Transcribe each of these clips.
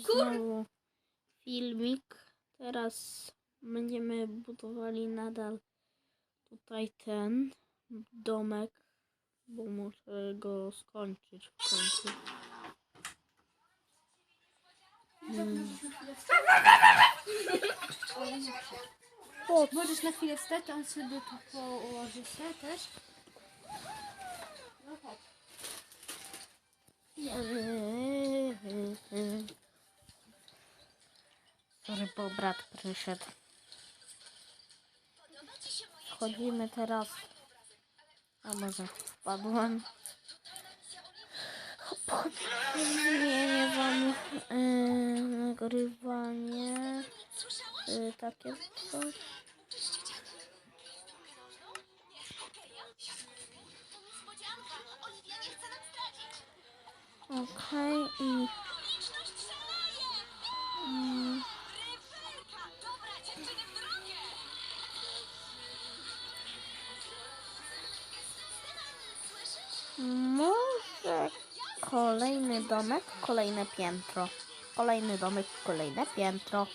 Znowu filmik. Teraz będziemy budowali nadal tutaj ten domek, bo muszę go skończyć w końcu. Mm. O, Możesz na chwilę wstać, on sobie tu położy się też. No chodź. Sorry, bo brat przyszedł. Wchodzimy teraz. A może wpadłem. Zmienię wam yy, nagrywanie. Yy, takie coś. Okej i... Mm, kolejny domek, kolejne piętro. Kolejny domek, kolejne piętro.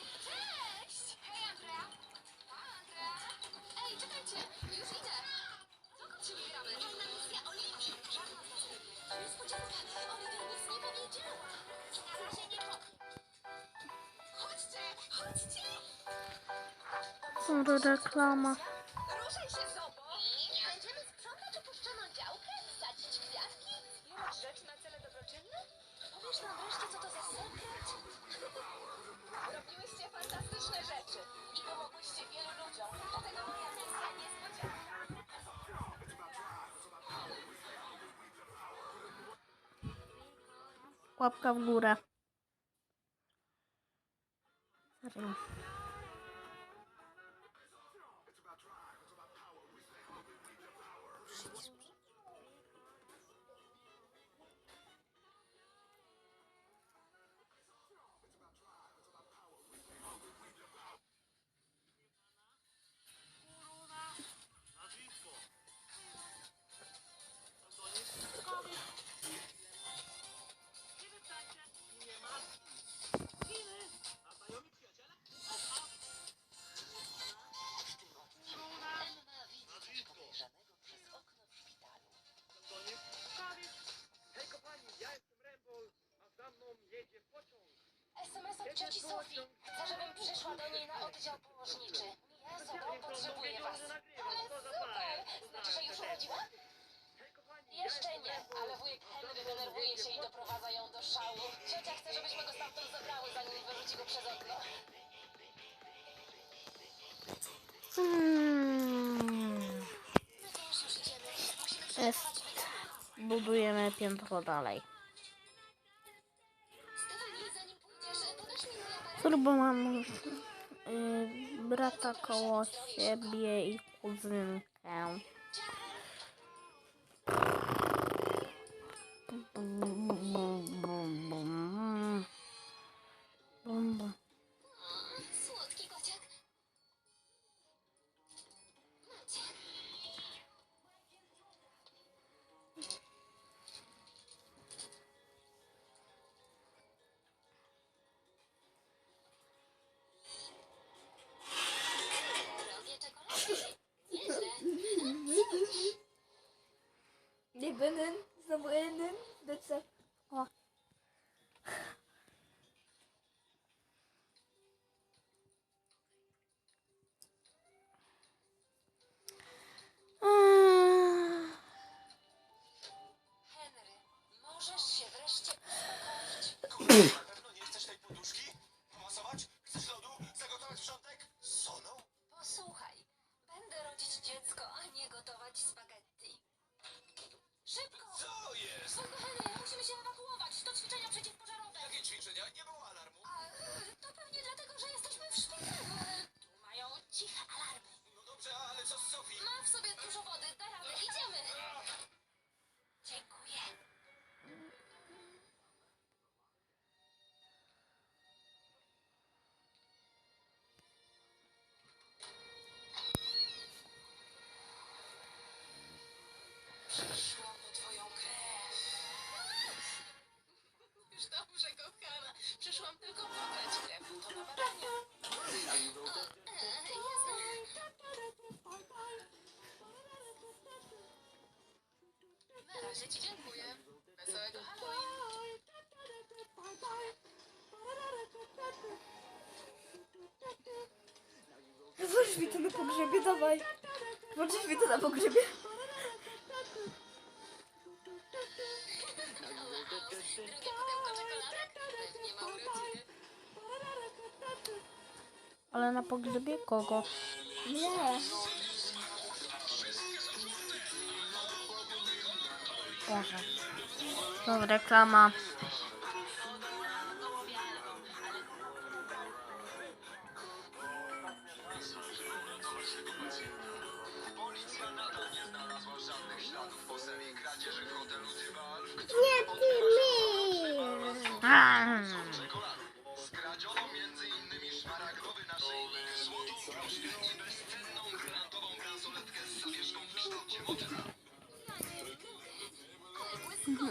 Reklama. Łapka w górę. Serio. Hej oddział położniczy. Nie, Zobo, potrzebuję was. Ale super! Znaczy, że już urodziła? Jeszcze nie, ale wujek Henry denerwuje się i doprowadza ją do szału. Ciocia chce, żebyśmy go stamtąd zabrały, zanim wyrzuci go przez okno. Hmm. Jest. Budujemy piętro dalej. Turbo mam brata koło siebie i kuzynkę. Bum, bum, bum, bum, bum. Nie będę, znowu jeden, lecę. O. Eee, Henry, możesz się wreszcie uspokoić. razie ci dziękuję. Wesołego Halloween. Włóż mi to na pogrzebie, dawaj. Włączysz mi to na pogrzebie. Ale na pogrzebie kogo? Nie. Boże. To reklama. Nie znalazła żadnych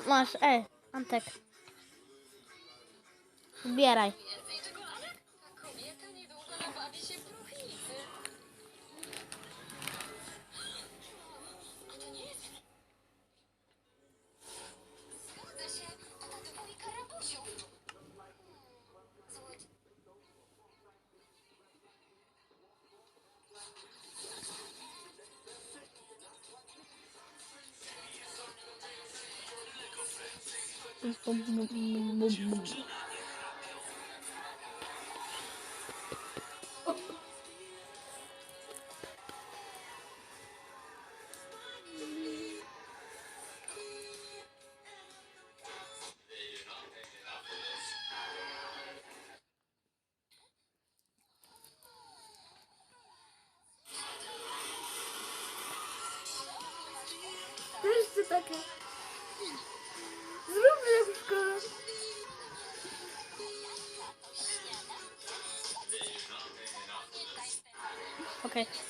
Masz, ej, Antek. Zbieraj. Jeszcze takie. Zrób szybko. Okej. Kiedy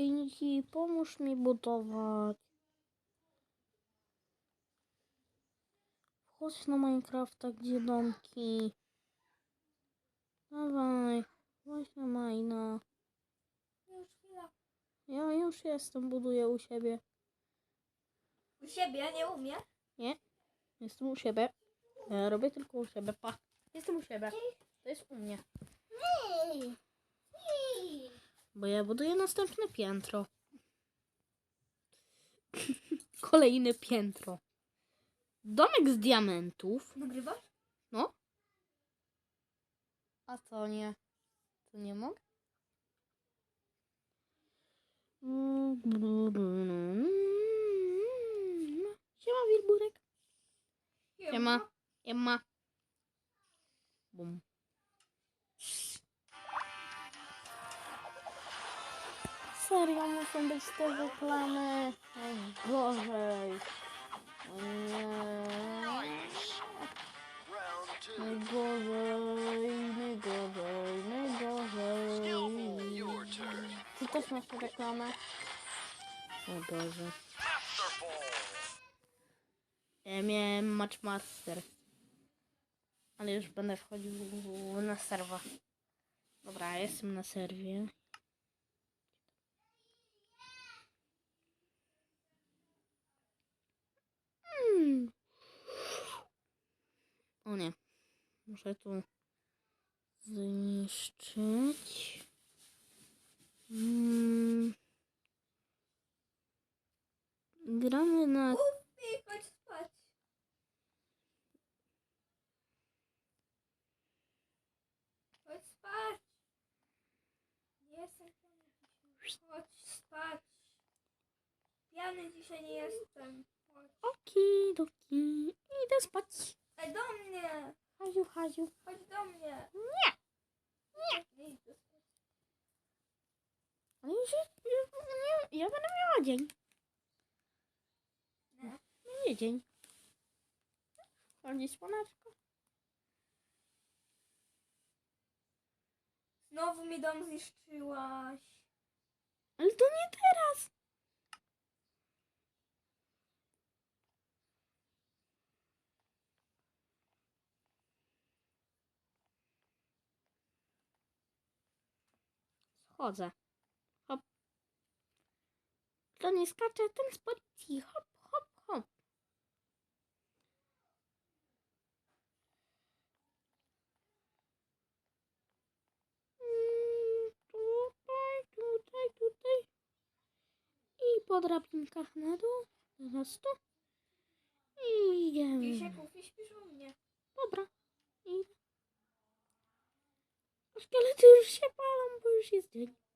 Ej, pomóż mi budować. Chodź na Minecrafta, gdzie domki. Dawaj, chodź na Mina. Już chwila. Ja już jestem, buduję u siebie. U siebie, nie umie. Jestem u siebie. Ja robię tylko u siebie, pa. Jestem u siebie. To jest u mnie. Bo ja buduję następne piętro. Kolejne piętro. Domek z diamentów. Nagrywasz? No. A co nie? To nie mogę? Siema, Wilburek. Siema. Siema. Bum. Serio muszą być te reklamy. Najgorzej. Najgorzej, najgorzej, najgorzej. Ty też masz tę reklamę? O Boże. Ja miałem Matchmaster. Ale już będę wchodził na serwa. Dobra, jestem na serwie. Hmm. O nie. Muszę tu zniszczyć. Mm. Gramy na. Chodź spać. Pijany dzisiaj nie jestem. Chodź. okidoki. Idę spać. Ej, do mnie. Haziu, Haziu. Chodź do mnie. Nie. Nie. Ale już, już nie, ja będę miała dzień. Nie. Będzie dzień. Chodzi słoneczko. Znowu mi dom zniszczyłaś. Ale to nie teraz. Schodzę. Hop. To nie skacze, ten z. Hop, hop, hop. Mm, Tutaj, tutaj, tutaj. I po drabinkach na dół. Tu. I idziemy. Pisiek, i śpisz u mnie. Dobra. Idę. A